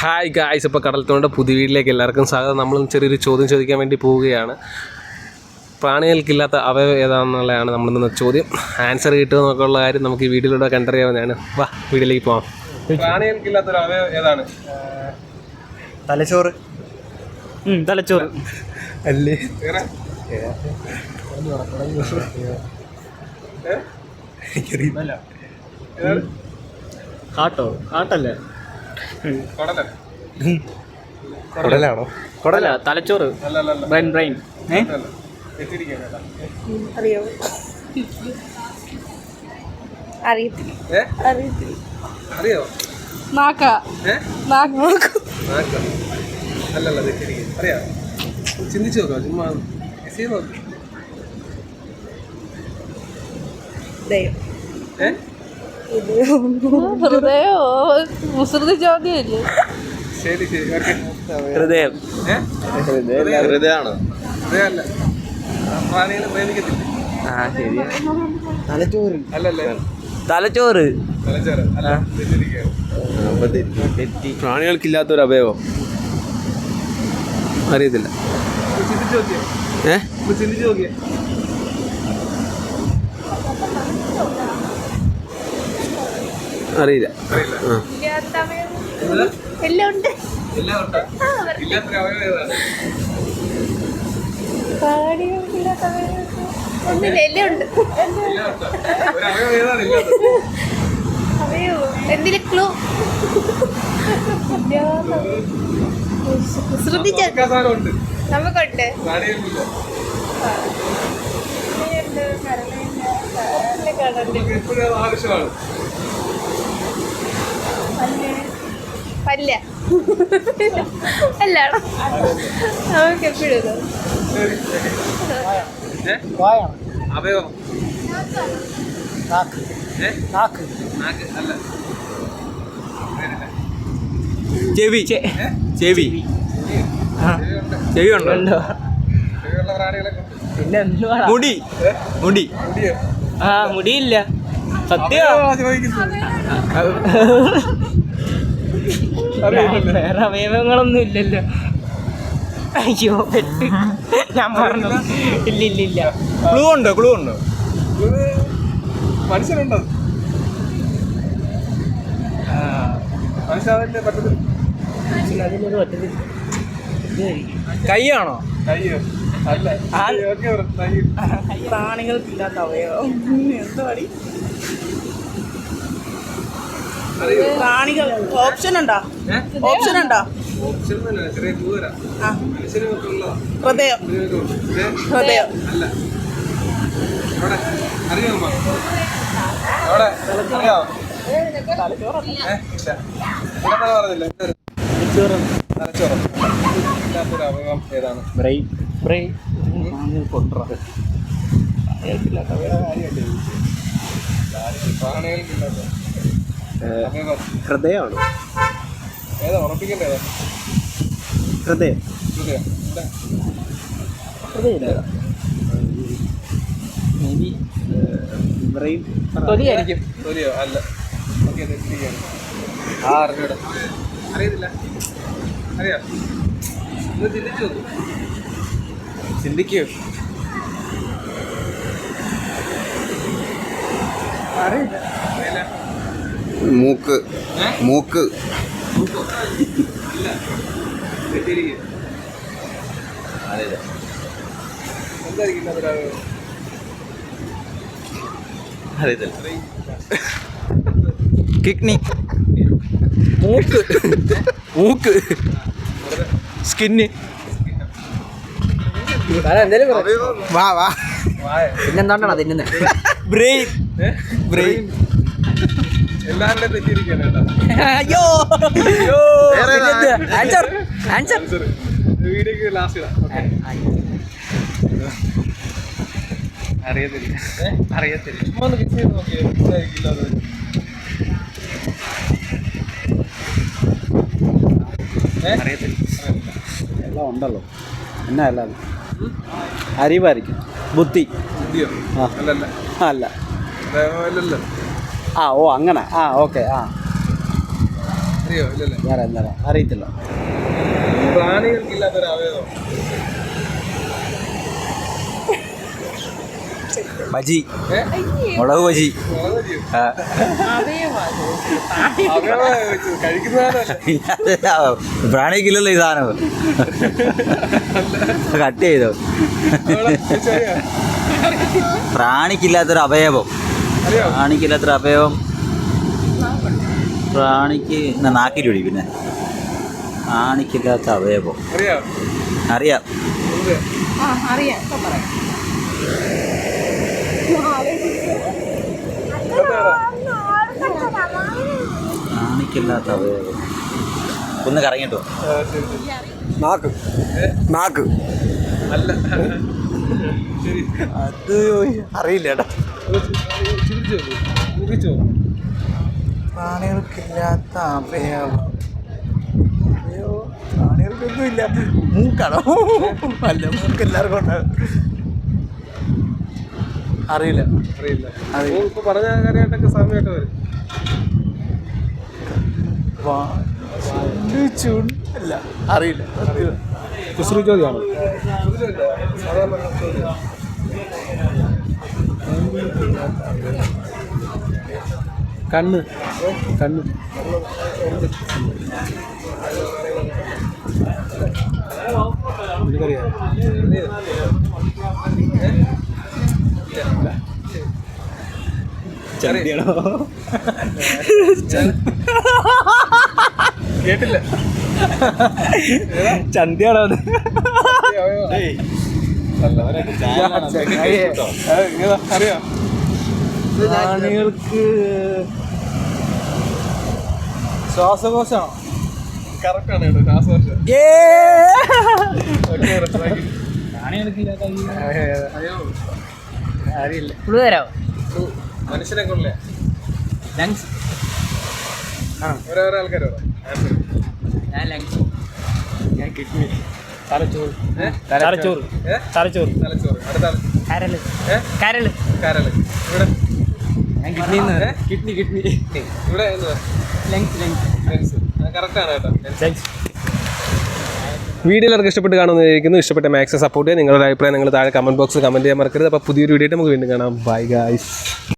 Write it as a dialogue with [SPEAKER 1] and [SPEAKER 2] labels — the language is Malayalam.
[SPEAKER 1] ഹായ് ഗായ്സ് ഇപ്പോൾ കടൽത്തോണ്ട പുതിയ വീട്ടിലേക്ക് എല്ലാവർക്കും സ്വാഗതം. നമ്മൾ ചെറിയൊരു ചോദ്യം ചോദിക്കാൻ വേണ്ടി പോവുകയാണ്. പ്രാണികൾക്കില്ലാത്ത അവയവം ഏതാണെന്നുള്ളതാണ് നമ്മൾ ഇന്ന് ചോദ്യം. ആൻസർ കിട്ടുക എന്നൊക്കെയുള്ള കാര്യം നമുക്ക് ഈ വീഡിയോയിലൂടെ കണ്ടറിയാവുന്നതാണ്. വാ വീട്ടിലേക്ക് പോവാം. പ്രാണികൾക്കില്ലാത്ത ഒരു അവയവം ഏതാണ്?
[SPEAKER 2] തലച്ചോറ്. തലച്ചോറ്.
[SPEAKER 1] അല്ലേ?
[SPEAKER 2] കാട്ടോ? കാട്ടല്ലേ?
[SPEAKER 1] കടലാണോ?
[SPEAKER 2] കൊടല. തലച്ചോറ്. ബ്രെയിൻ ബ്രെയിൻ
[SPEAKER 3] അറിയോ? അറിയത്തില്ല.
[SPEAKER 1] അറിയോ?
[SPEAKER 3] നാക്ക. നാക്ക് നോക്കൂ.
[SPEAKER 1] അല്ലല്ല തെറ്റിരിക്കും അറിയാം? ചിന്തിച്ചു നോക്കാം ചുമ്മാ ചെയ്ത് നോക്ക്.
[SPEAKER 3] ദൈവം.
[SPEAKER 1] ഏ
[SPEAKER 3] ഹൃദയോ മുസൃതി ചോദ്യമല്ലേ
[SPEAKER 1] ശരി ശരി.
[SPEAKER 2] ഹൃദയം. ഹൃദയമാണോ?
[SPEAKER 1] ഹൃദയമല്ല. പ്രാണികളെ പ്രേമിക്കത്തില്ല?
[SPEAKER 2] ആ ശരിയാ തലച്ചോറ്.
[SPEAKER 1] അല്ലല്ലേ?
[SPEAKER 2] തലച്ചോറ്.
[SPEAKER 4] പ്രാണികൾക്കില്ലാത്തൊരു അവയവം അറിയത്തില്ല.
[SPEAKER 1] ഏഹ് ചിന്തിച്ചു നോക്കിയേ
[SPEAKER 4] ഏ
[SPEAKER 1] ഒന്ന് ചിന്തിച്ച് നോക്കിയേ
[SPEAKER 4] അറിയില്ല
[SPEAKER 1] അറിയില്ല
[SPEAKER 4] ആ
[SPEAKER 1] എന്ത്?
[SPEAKER 3] എല്ലാം ഉണ്ട്
[SPEAKER 1] എല്ലാം ഉണ്ട് ഇല്ലാത്തൊരു അവയവം ഏതാണ്
[SPEAKER 3] പ്രാണികൾക്കില്ലാത്ത ഒന്നില്ല എല്ലാം ഉണ്ട്
[SPEAKER 1] എല്ലാം ഉണ്ട് ഒരു അവയവം ഏതാണ് ഇല്ലാത്തത്?
[SPEAKER 3] അറിയോ എന്തിന് ക്ലൂ ശ്രദ്ധിച്ച നമുക്കുണ്ട്.
[SPEAKER 1] അത് ആവശ്യമാണ്.
[SPEAKER 3] പല്ല. അല്ലാണോ നമുക്ക് എപ്പോഴും
[SPEAKER 1] അവയോ?
[SPEAKER 2] നാക്ക്. നാക്ക്.
[SPEAKER 1] നാക്ക് അല്ല.
[SPEAKER 4] ചെവി? ചെവി. ചെവി. ഉണ്ടോ.
[SPEAKER 2] പിന്നെ എന്തുവാ
[SPEAKER 4] മുടി. മുടി?
[SPEAKER 2] ആ മുടിയില്ല. സത്യം. വേറെ അവയവങ്ങളൊന്നും ഇല്ലല്ലോ. അയ്യോ പെട്ട്. ഞാൻ പറഞ്ഞു. ഇല്ല ഇല്ല ഇല്ല.
[SPEAKER 4] ക്ലൂ ഉണ്ടോ? ക്ലൂ ഉണ്ടോ?
[SPEAKER 1] മനുഷ്യനുണ്ടോ? മനുഷ്യനെ പറ്റത്തില്ല.
[SPEAKER 2] അതിനൊരു പറ്റത്തില്ല
[SPEAKER 4] കൈയാണോ?
[SPEAKER 1] കയ്യോ? അല്ല? കൈ
[SPEAKER 2] പ്രാണികൾക്കില്ലാത്ത അവയവം. പ്രാണികൾ ഓപ്ഷൻ ഉണ്ടോ? ഓപ്ഷൻ ഉണ്ടോ? ഹൃദയം. ഹൃദയം.
[SPEAKER 1] ഏതാണ്?
[SPEAKER 2] ബ്രെയിൻ ബ്രെയിൻ
[SPEAKER 1] പ്രാണികൾക്കില്ലാത്ത അവയവം
[SPEAKER 4] ഹൃദയമാണോ. ഹൃദയം.
[SPEAKER 1] ഹൃദയം. ഇല്ല.
[SPEAKER 4] ബ്രെയിൻ
[SPEAKER 2] തൊലിയായിരിക്കും
[SPEAKER 1] തൊലിയോ? അല്ല. ഓക്കെ തെറ്റിരിക്കുകയാണ് ആ അറിഞ്ഞൂടെ. അറിയത്തില്ല. അറിയാ? ഒന്ന് ചിന്തിച്ചു നോക്കൂ.
[SPEAKER 4] ചിന്തിക്കൂ.
[SPEAKER 1] അറിയില്ല.
[SPEAKER 5] മൂക്ക്. മൂക്ക്.
[SPEAKER 4] കിഡ്നി. മൂക്ക്. മൂക്ക്. സ്കിന്ന്.
[SPEAKER 5] വാ വാ.
[SPEAKER 2] പിന്നെന്താണ്ടാണ് തിന്നുന്നത്
[SPEAKER 4] ബ്രെയിൻ? ബ്രെയിൻ.
[SPEAKER 2] അയ്യോ. ആൻസർ ആൻസർ
[SPEAKER 1] വീഡിയോക്ക് ലാസ്റ്റ് അറിയത്തില്ല. അറിയത്തില്ല. ചുമ്മാ ഒന്ന് ഫിക്സ് ചെയ്ത് നോക്കിയേ. എന്തായിരിക്കില്ല അത് അറിയത്തില്ല.
[SPEAKER 4] എല്ലാം ഉണ്ടല്ലോ. എന്നാ അല്ലാതെ? അരിവായിരിക്കും ബുദ്ധി.
[SPEAKER 1] ബുദ്ധിയോ?
[SPEAKER 4] ആ.
[SPEAKER 1] അല്ലല്ല.
[SPEAKER 4] അല്ല.
[SPEAKER 1] അല്ലല്ലോ
[SPEAKER 4] ആ ഓ അങ്ങനെ. ആ ഓക്കെ ആ.
[SPEAKER 1] അറിയോ? ഇല്ലല്ലേ?
[SPEAKER 4] വേറെ എന്താ? അറിയത്തില്ല.
[SPEAKER 1] പ്രാണികൾക്കില്ലാത്തൊരു അവയവം.
[SPEAKER 4] ബജി. മുളക് ബജി. പ്രാണിക്കില്ലല്ലോ ഈ സാധനം. കട്ട് ചെയ്തോ. പ്രാണിക്കില്ലാത്തൊരു അവയവം. പ്രാണിക്കില്ലാത്തൊരു അവയവം പ്രാണിക്ക് എന്നാ നാക്കിലൊടി പിന്നെ. പ്രാണിക്കില്ലാത്ത അവയവം.
[SPEAKER 1] അറിയാം?
[SPEAKER 4] അറിയാം. പ്രാണിക്കില്ലാത്ത അവയവം. ഒന്ന് കറങ്ങിട്ടോ.
[SPEAKER 5] നാക്ക്. നാക്ക്.
[SPEAKER 1] അല്ല.
[SPEAKER 4] അത് അറിയില്ല ഏട്ടാ പ്രാണികൾക്കില്ലാത്ത അവയവം പ്രാണികൾക്കൊന്നും ഇല്ല മൂക്കാണോ? അല്ല മൂക്ക് എല്ലാവർക്കും ഉണ്ടാകും. അറിയില്ല.
[SPEAKER 1] അറിയില്ല. ഇപ്പൊ പറഞ്ഞ കാര്യമായിട്ടൊക്കെ സമയമായിട്ട് വരും.
[SPEAKER 4] അല്ല അറിയില്ല.
[SPEAKER 1] കുസൃതി ചോദ്യമാണ്. കണ്ണ്. കണ്ണ്. എനിക്കറിയാം
[SPEAKER 4] ചന്തിയാണോ?
[SPEAKER 1] കേട്ടില്ല.
[SPEAKER 4] ചന്തിയാണോ അത്?
[SPEAKER 1] അറിയാം?
[SPEAKER 4] പ്രാണികൾക്ക് ശ്വാസകോശമാണോ?
[SPEAKER 1] മനുഷ്യനെ കൊള്ളേ
[SPEAKER 4] ലങ്സ്.
[SPEAKER 1] ഓരോരോ
[SPEAKER 2] ഞാൻ ലങ്സ്.
[SPEAKER 4] ഞാൻ കിഡ്നി. തലച്ചോറ്.
[SPEAKER 2] തലച്ചോറ്.
[SPEAKER 1] ഏ?
[SPEAKER 2] തലച്ചോറ്.
[SPEAKER 1] തലച്ചോറ്. അടുത്ത ആൾ
[SPEAKER 2] കരൾ.
[SPEAKER 1] ഏ?
[SPEAKER 2] കരൾ.
[SPEAKER 1] കരൾ. ഇവിടെ.
[SPEAKER 4] ഞാൻ കിഡ്നി കിഡ്നി കിഡ്നി.
[SPEAKER 1] ഇവിടെ എന്തുവാ
[SPEAKER 2] ലങ്സ് ലങ്സ്
[SPEAKER 1] ലെൻസ് കറക്റ്റ് ആണ് കേട്ടോ.
[SPEAKER 2] ലങ്സ്
[SPEAKER 1] വീഡിയോ എല്ലാവർക്കും ഇഷ്ടപ്പെട്ട് കാണുന്നതായിരിക്കുന്നു ഇഷ്ടപ്പെട്ട മാക്സ് സപ്പോർട്ട് ചെയ്യുക. നിങ്ങളുടെ അഭിപ്രായം നിങ്ങൾ താഴെ കമന്റ് ബോക്സിൽ കമന്റ് ചെയ്യാൻ മറക്കരുത്. അപ്പോൾ പുതിയൊരു വീഡിയോ നമുക്ക് വീണ്ടും കാണാം. Bye guys